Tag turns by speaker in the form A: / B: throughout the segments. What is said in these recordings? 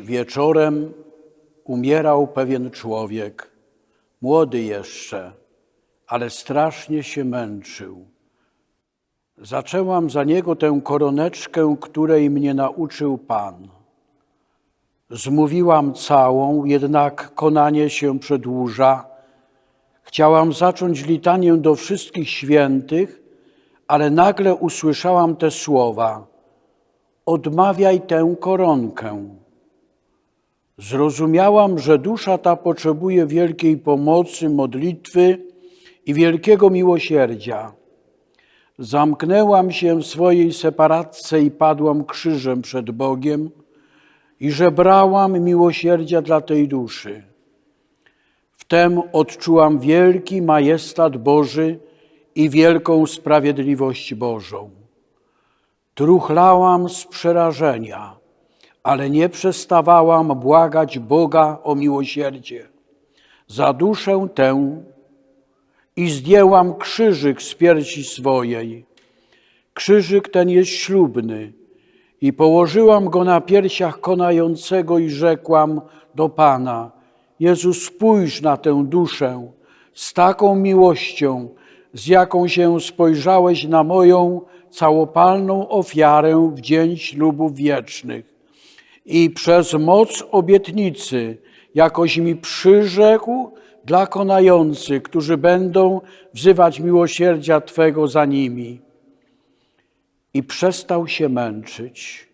A: Wieczorem umierał pewien człowiek, młody jeszcze, ale strasznie się męczył. Zaczęłam za niego tę koroneczkę, której mnie nauczył Pan. Zmówiłam całą, jednak konanie się przedłuża. Chciałam zacząć litanię do wszystkich świętych, ale nagle usłyszałam te słowa: Odmawiaj tę koronkę. Zrozumiałam, że dusza ta potrzebuje wielkiej pomocy, modlitwy i wielkiego miłosierdzia. Zamknęłam się w swojej separatce i padłam krzyżem przed Bogiem i żebrałam miłosierdzia dla tej duszy. Wtem odczułam wielki majestat Boży i wielką sprawiedliwość Bożą. Truchlałam z przerażenia, ale nie przestawałam błagać Boga o miłosierdzie za duszę tę i zdjęłam krzyżyk z piersi swojej. Krzyżyk ten jest ślubny i położyłam go na piersiach konającego i rzekłam do Pana, Jezu spójrz na tę duszę z taką miłością, z jaką się spojrzałeś na moją całopalną ofiarę w dzień ślubów wiecznych. I przez moc obietnicy jakoś mi przyrzekł dla konających, którzy będą wzywać miłosierdzia Twego za nimi. I przestał się męczyć,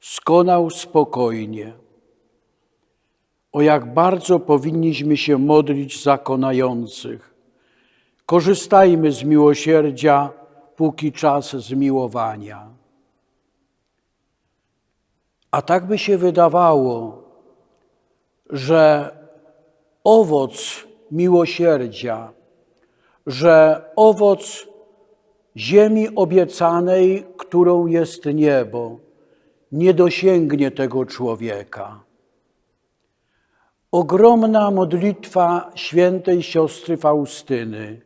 A: skonał spokojnie. O jak bardzo powinniśmy się modlić za konających. Korzystajmy z miłosierdzia, póki czas zmiłowania. A tak by się wydawało, że owoc miłosierdzia, że owoc ziemi obiecanej, którą jest niebo, nie dosięgnie tego człowieka. Ogromna modlitwa świętej siostry Faustyny,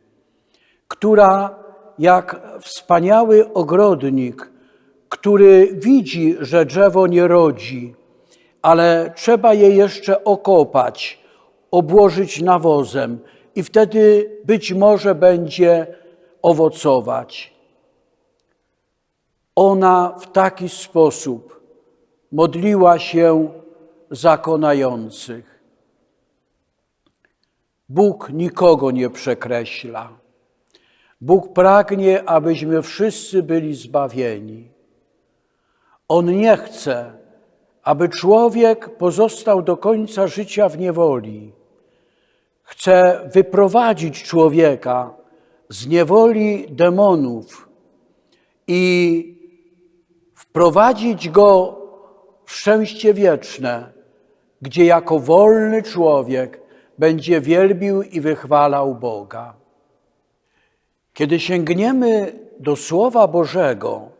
A: która jak wspaniały ogrodnik, który widzi, że drzewo nie rodzi, ale trzeba je jeszcze okopać, obłożyć nawozem i wtedy być może będzie owocować. Ona w taki sposób modliła się zakonających. Bóg nikogo nie przekreśla. Bóg pragnie, abyśmy wszyscy byli zbawieni. On nie chce, aby człowiek pozostał do końca życia w niewoli. Chce wyprowadzić człowieka z niewoli demonów i wprowadzić go w szczęście wieczne, gdzie jako wolny człowiek będzie wielbił i wychwalał Boga. Kiedy sięgniemy do Słowa Bożego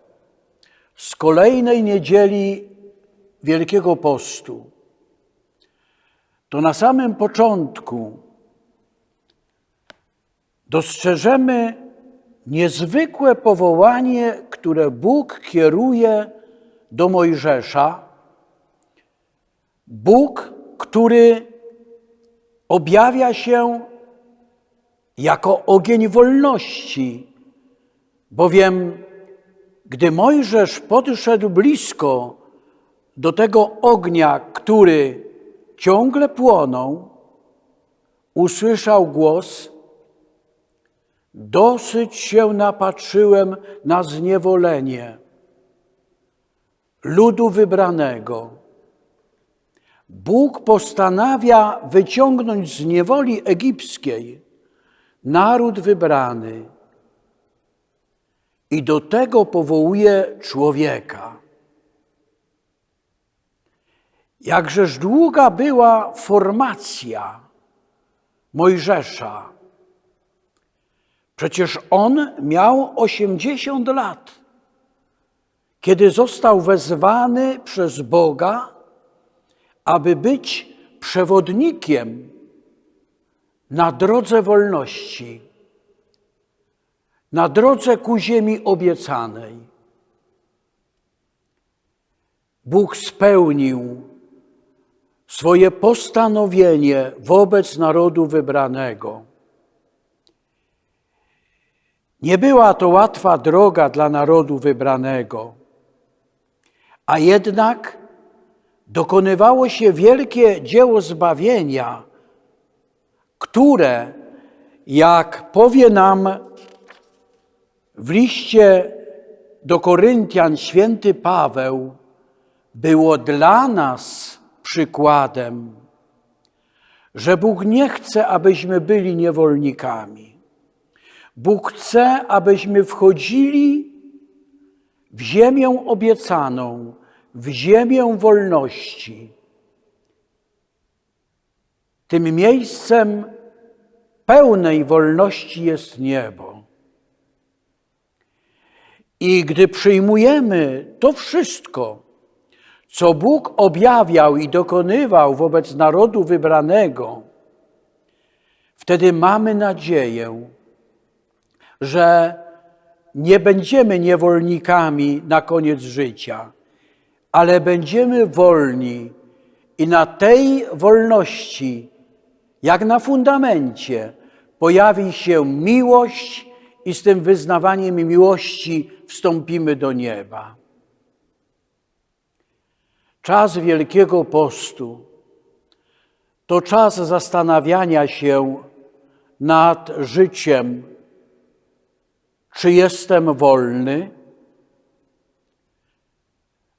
A: z kolejnej niedzieli Wielkiego Postu, to na samym początku dostrzeżemy niezwykłe powołanie, które Bóg kieruje do Mojżesza. Bóg, który objawia się jako ogień wolności, bowiem gdy Mojżesz podszedł blisko do tego ognia, który ciągle płonął, usłyszał głos: Dosyć się napatrzyłem na zniewolenie ludu wybranego. Bóg postanawia wyciągnąć z niewoli egipskiej naród wybrany i do tego powołuje człowieka. Jakżeż długa była formacja Mojżesza. Przecież on miał 80 lat, kiedy został wezwany przez Boga, aby być przewodnikiem na drodze wolności, na drodze ku ziemi obiecanej. Bóg spełnił swoje postanowienie wobec narodu wybranego. Nie była to łatwa droga dla narodu wybranego, a jednak dokonywało się wielkie dzieło zbawienia, które, jak powie nam w liście do Koryntian święty Paweł, było dla nas przykładem, że Bóg nie chce, abyśmy byli niewolnikami. Bóg chce, abyśmy wchodzili w ziemię obiecaną, w ziemię wolności. Tym miejscem pełnej wolności jest niebo. I gdy przyjmujemy to wszystko, co Bóg objawiał i dokonywał wobec narodu wybranego, wtedy mamy nadzieję, że nie będziemy niewolnikami na koniec życia, ale będziemy wolni i na tej wolności, jak na fundamencie, pojawi się miłość i z tym wyznawaniem miłości wstąpimy do nieba. Czas Wielkiego Postu to czas zastanawiania się nad życiem, czy jestem wolny,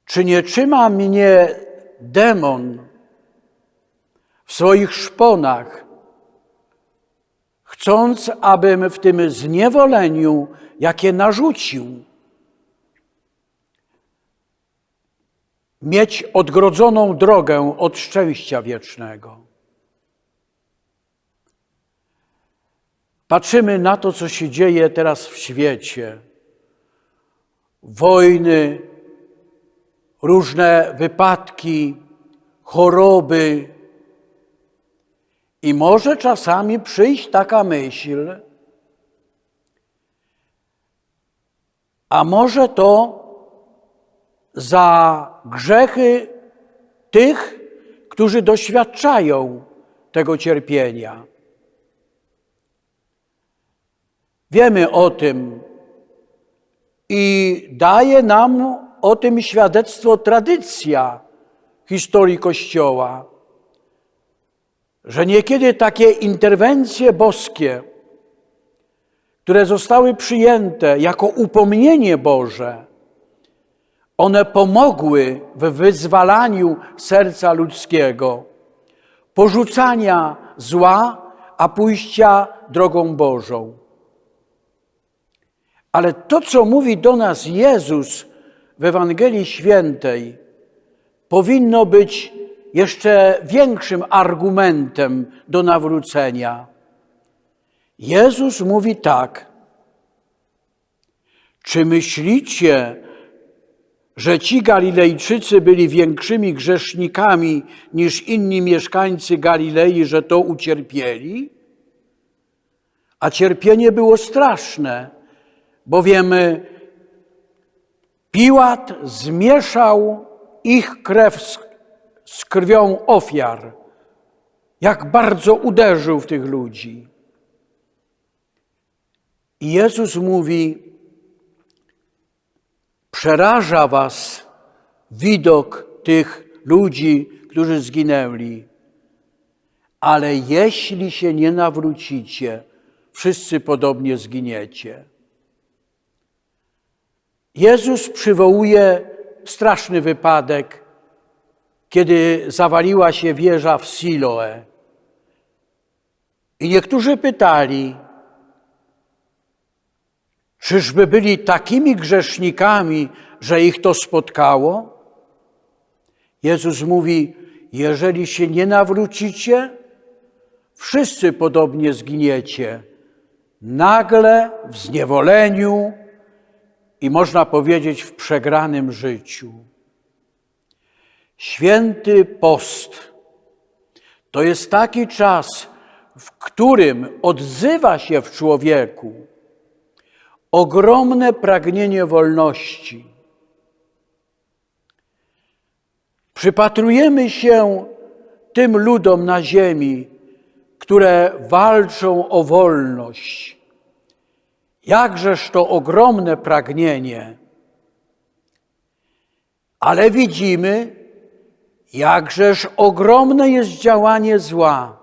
A: czy nie trzyma mnie demon w swoich szponach, chcąc, abym w tym zniewoleniu, jakie narzucił, mieć odgrodzoną drogę od szczęścia wiecznego. Patrzymy na to, co się dzieje teraz w świecie. Wojny, różne wypadki, choroby. I może czasami przyjść taka myśl, a może to za grzechy tych, którzy doświadczają tego cierpienia. Wiemy o tym i daje nam o tym świadectwo tradycja historii Kościoła, że niekiedy takie interwencje boskie, które zostały przyjęte jako upomnienie Boże, one pomogły w wyzwalaniu serca ludzkiego, porzucania zła, a pójścia drogą Bożą. Ale to, co mówi do nas Jezus w Ewangelii Świętej, powinno być jeszcze większym argumentem do nawrócenia. Jezus mówi tak: Czy myślicie, że ci Galilejczycy byli większymi grzesznikami niż inni mieszkańcy Galilei, że to ucierpieli? A cierpienie było straszne, bowiem Piłat zmieszał ich krew z, z krwią ofiar. Jak bardzo uderzył w tych ludzi. I Jezus mówi, Przeraża Was widok tych ludzi, którzy zginęli. Ale jeśli się nie nawrócicie, wszyscy podobnie zginiecie. Jezus przywołuje straszny wypadek, kiedy zawaliła się wieża w Siloe. I niektórzy pytali, Czyżby byli takimi grzesznikami, że ich to spotkało? Jezus mówi: Jeżeli się nie nawrócicie, wszyscy podobnie zginiecie. Nagle, w zniewoleniu i można powiedzieć w przegranym życiu. Święty post to jest taki czas, w którym odzywa się w człowieku ogromne pragnienie wolności. Przypatrujemy się tym ludom na ziemi, które walczą o wolność. Jakżeż to ogromne pragnienie. Ale widzimy, jakżeż ogromne jest działanie zła,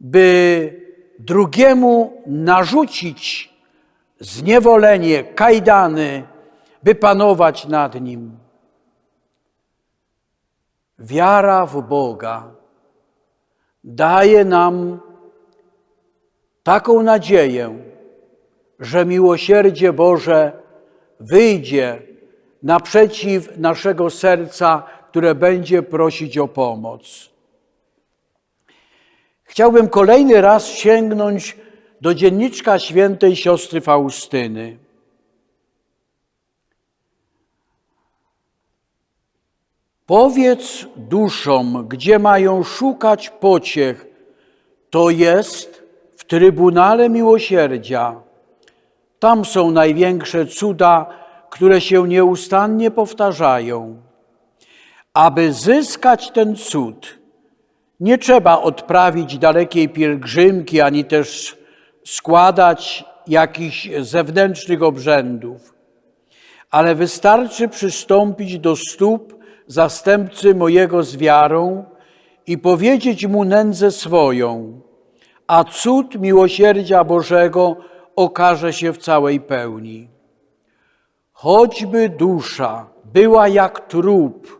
A: by drugiemu narzucić zniewolenie, kajdany, by panować nad nim. Wiara w Boga daje nam taką nadzieję, że miłosierdzie Boże wyjdzie naprzeciw naszego serca, które będzie prosić o pomoc. Chciałbym kolejny raz sięgnąć do dzienniczka świętej siostry Faustyny. Powiedz duszom, gdzie mają szukać pociech, to jest w Trybunale Miłosierdzia. Tam są największe cuda, które się nieustannie powtarzają. Aby zyskać ten cud, nie trzeba odprawić dalekiej pielgrzymki, ani też składać jakichś zewnętrznych obrzędów, ale wystarczy przystąpić do stóp zastępcy mojego z wiarą i powiedzieć mu nędzę swoją, a cud miłosierdzia Bożego okaże się w całej pełni. Choćby dusza była jak trup,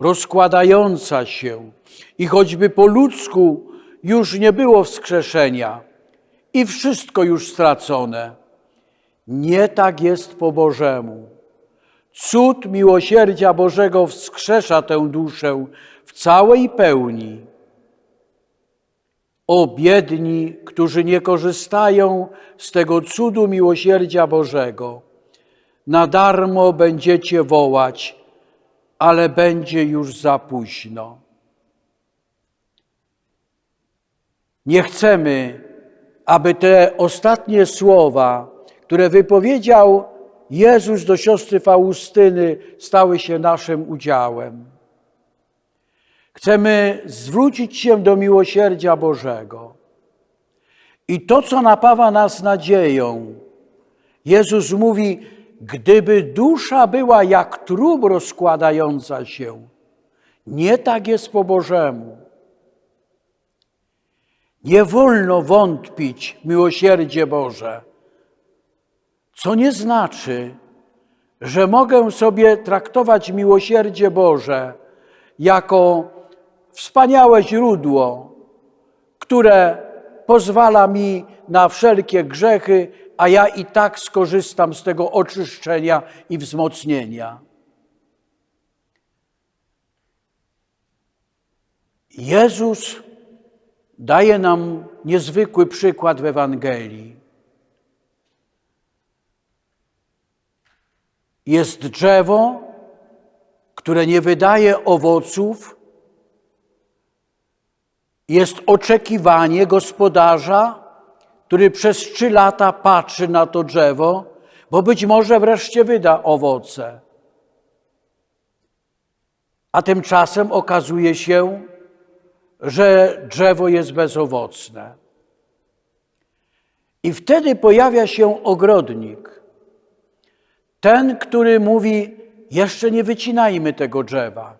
A: rozkładająca się, i choćby po ludzku już nie było wskrzeszenia i wszystko już stracone, nie tak jest po Bożemu. Cud miłosierdzia Bożego wskrzesza tę duszę w całej pełni. O biedni, którzy nie korzystają z tego cudu miłosierdzia Bożego, na darmo będziecie wołać, ale będzie już za późno. Nie chcemy, aby te ostatnie słowa, które wypowiedział Jezus do siostry Faustyny, stały się naszym udziałem. Chcemy zwrócić się do miłosierdzia Bożego. I to, co napawa nas nadzieją, Jezus mówi, gdyby dusza była jak trup rozkładająca się, nie tak jest po Bożemu. Nie wolno wątpić miłosierdzie Boże, co nie znaczy, że mogę sobie traktować miłosierdzie Boże jako wspaniałe źródło, które pozwala mi na wszelkie grzechy, a ja i tak skorzystam z tego oczyszczenia i wzmocnienia. Jezus daje nam niezwykły przykład w Ewangelii. Jest drzewo, które nie wydaje owoców, jest oczekiwanie gospodarza, który przez trzy lata patrzy na to drzewo, bo być może wreszcie wyda owoce. A tymczasem okazuje się, że drzewo jest bezowocne. I wtedy pojawia się ogrodnik. Ten, który mówi: Jeszcze nie wycinajmy tego drzewa.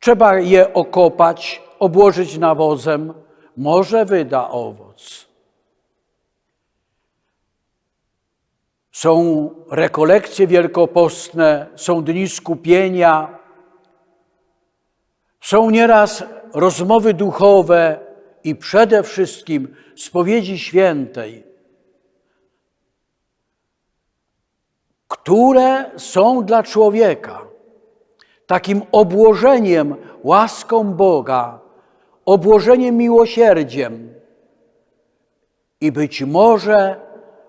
A: Trzeba je okopać, obłożyć nawozem, może wyda owoc. Są rekolekcje wielkopostne, są dni skupienia, są nieraz rozmowy duchowe i przede wszystkim spowiedzi świętej, które są dla człowieka takim obłożeniem łaską Boga, obłożeniem miłosierdziem. I być może,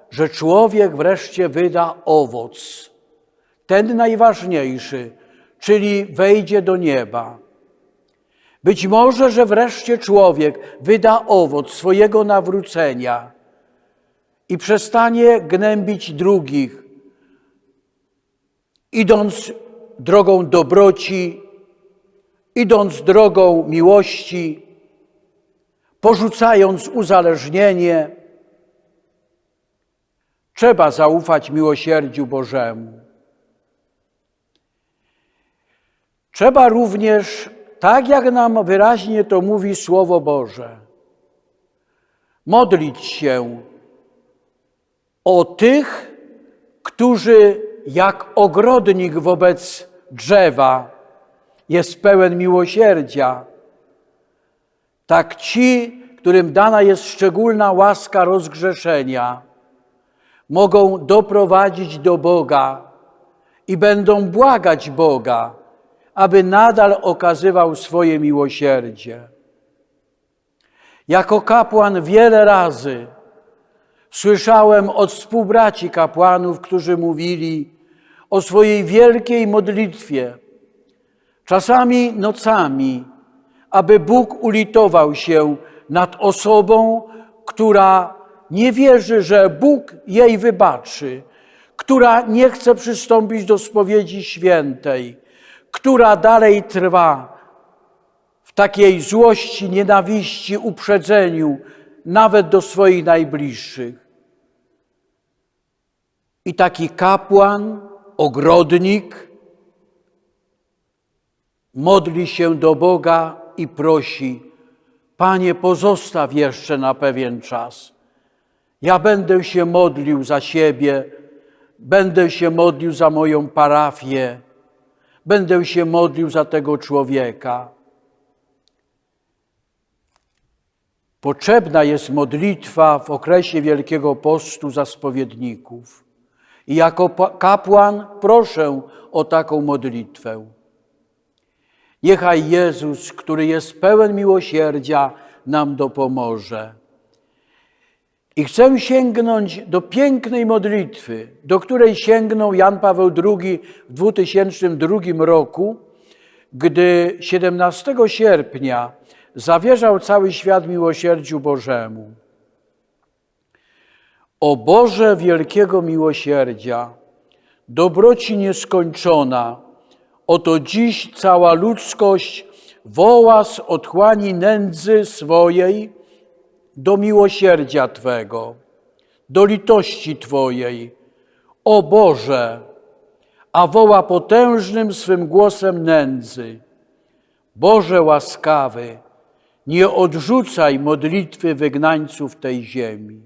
A: że człowiek wreszcie wyda owoc, ten najważniejszy, czyli wejdzie do nieba. Być może, że wreszcie człowiek wyda owoc swojego nawrócenia i przestanie gnębić drugich, idąc drogą dobroci idąc drogą miłości, porzucając uzależnienie, trzeba zaufać miłosierdziu Bożemu. Trzeba również, tak jak nam wyraźnie to mówi Słowo Boże, modlić się o tych, którzy jak ogrodnik wobec drzewa jest pełen miłosierdzia, tak ci, którym dana jest szczególna łaska rozgrzeszenia, mogą doprowadzić do Boga i będą błagać Boga, aby nadal okazywał swoje miłosierdzie. Jako kapłan wiele razy słyszałem od współbraci kapłanów, którzy mówili o swojej wielkiej modlitwie, czasami nocami, aby Bóg ulitował się nad osobą, która nie wierzy, że Bóg jej wybaczy, która nie chce przystąpić do spowiedzi świętej, która dalej trwa w takiej złości, nienawiści, uprzedzeniu, nawet do swoich najbliższych. I taki kapłan, ogrodnik, modli się do Boga i prosi: Panie, pozostaw jeszcze na pewien czas. Ja będę się modlił za siebie, będę się modlił za moją parafię, będę się modlił za tego człowieka. Potrzebna jest modlitwa w okresie Wielkiego Postu za spowiedników. I jako kapłan proszę o taką modlitwę. Niechaj Jezus, który jest pełen miłosierdzia, nam dopomoże. I chcę sięgnąć do pięknej modlitwy, do której sięgnął Jan Paweł II w 2002 roku, gdy 17 sierpnia zawierzał cały świat miłosierdziu Bożemu. O Boże wielkiego miłosierdzia, dobroci nieskończona, oto dziś cała ludzkość woła z otchłani nędzy swojej do miłosierdzia Twego, do litości Twojej. O Boże, a woła potężnym swym głosem nędzy. Boże łaskawy, nie odrzucaj modlitwy wygnańców tej ziemi.